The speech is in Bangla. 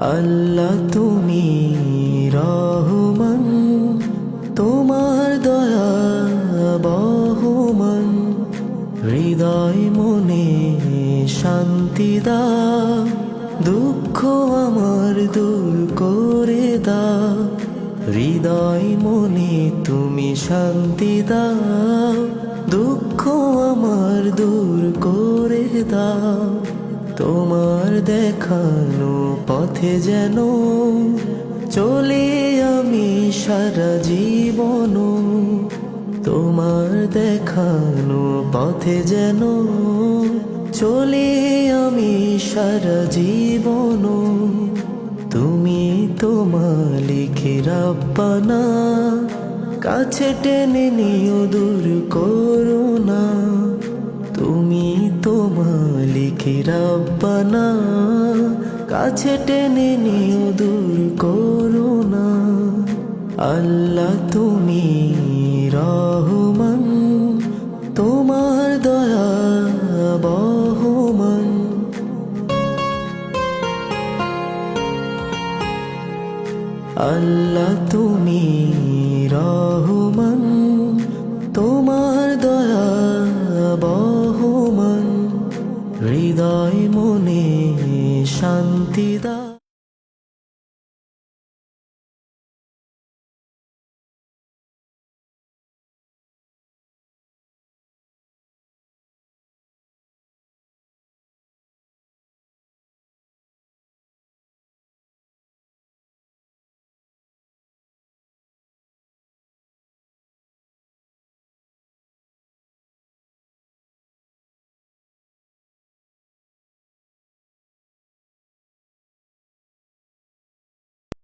আল্লাহ তুমি রহমান, তোমার দয়া বহমান, হৃদয় মনে শান্তি দা দুঃখ আমার দূর করে দা হৃদয় মনে তুমি শান্তি দাও, দুঃখ আমার দূর করে দাও। তোমার দেখানো পথে যেন চলে আমি সারা জীবন। তোমার দেখানো পথে যেন চলে আমি সারা জীবন। তুমি তো মালিকে রাব্বানা, কাছে টেনে নিও দূর করো। মালিকে রাব্বানা কাছে টেনে নিও দূর করো না। আল্লাহ তুমি রহমান, তোমার দয়া বহমান। আল্লাহ তুমি রহমান মনে শান্তি দা